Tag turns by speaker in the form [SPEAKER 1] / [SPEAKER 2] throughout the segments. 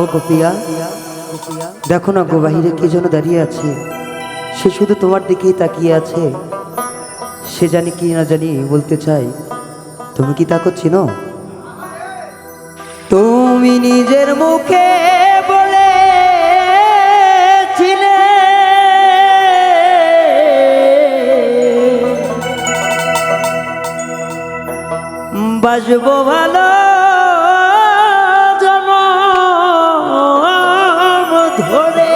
[SPEAKER 1] ও গোপিয়া, দেখো না গো বাহিরে কি যেন দাঁড়িয়ে আছে। সে শুধু তোমার দিকেই তাকিয়ে আছে। সে জানি কি না জানি বলতে চাই তুমি কি তা করছিল তুমি নিজের মুখে বলেছিলে বাজবো ভালো ধরে।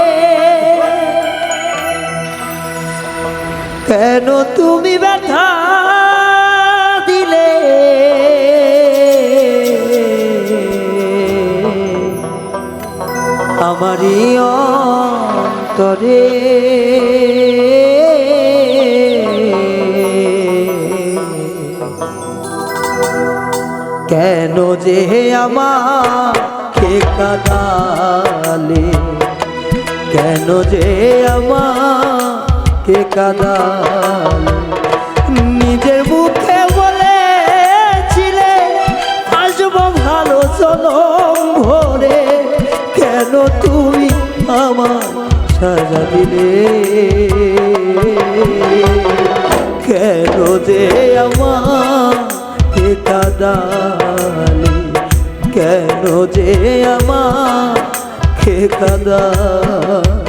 [SPEAKER 1] কেন তুমি ব্যথা দিলে? আমারই অন্তরে। কেন যে আমাকে কাদালে কেন যে আমাকে কাদালে? নিজের মুখে বলেছিলে আসব ভালো জনম ভরে। কেন তুমি আমার সাজা দিলে? কেন যে আমা আমাকে কাদালে? কেন যে আমাকে কাদালে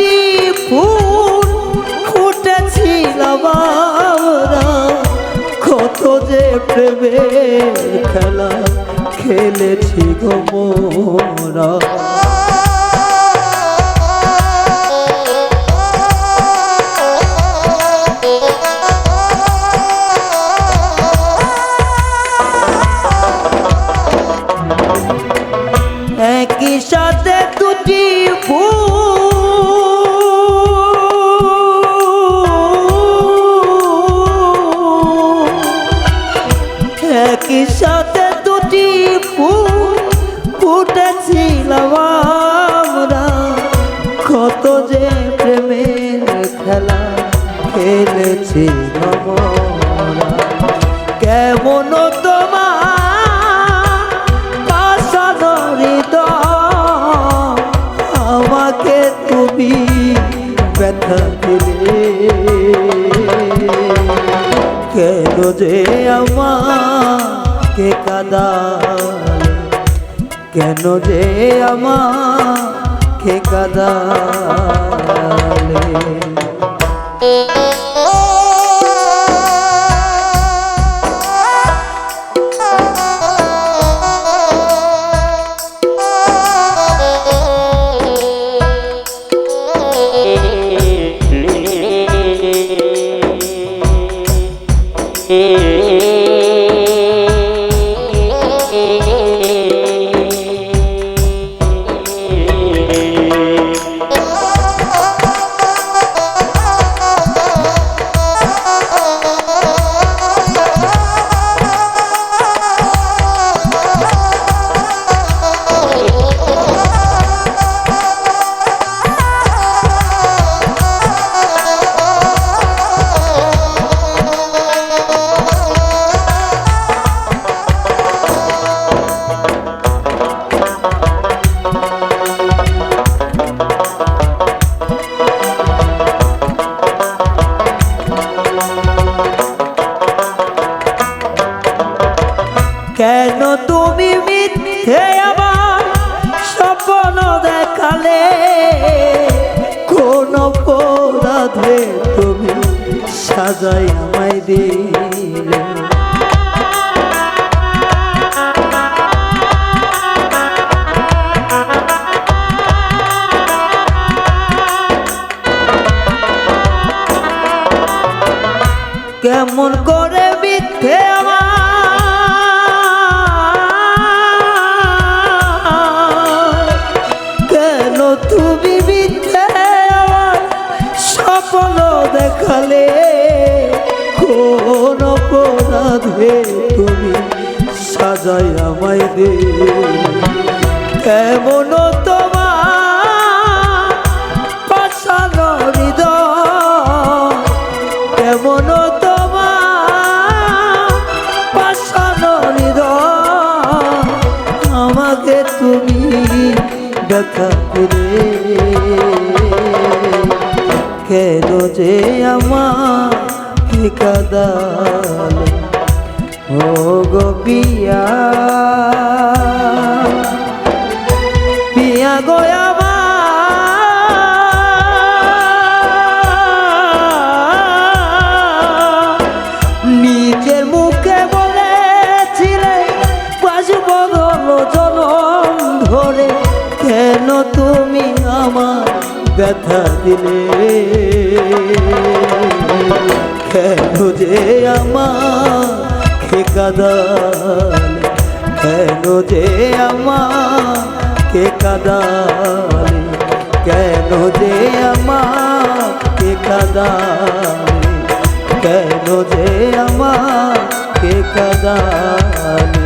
[SPEAKER 1] দুটি ফুল ফুটেছিল আমরা কত যে প্রেমের খেলা খেলেছি গো একই সাথে দুটি ফুল ফুটেছিলাম আমরা। কত যে প্রেমের খেলা খেলেছি আমরা। কেমন তোমার কেন যে আমাকে কাদালে কেন যে আমাকে কাদালে? see অপরাধে তুমি সাজাই আমায় দিলে। কেমন করে অপরাধে তুমি সাজাই আমায় দে। কেমন তোমার পাশানো হৃদয়, কেমন তোমার পাশানো আমাকে তুমি দেখা করে। কেন যে আমার কাদালে ও গো পিয়া। পিয়া গো নিজের মুখে বলেছিলে, বাজব জনম ধরে। কেন তুমি আমার ব্যথা দিলে? কেন যে আমার কাদালে। কেন যে আমাকে কাদাল? কেন যে আমাকে কাদাল? কেন যে আমার কে কাদালে?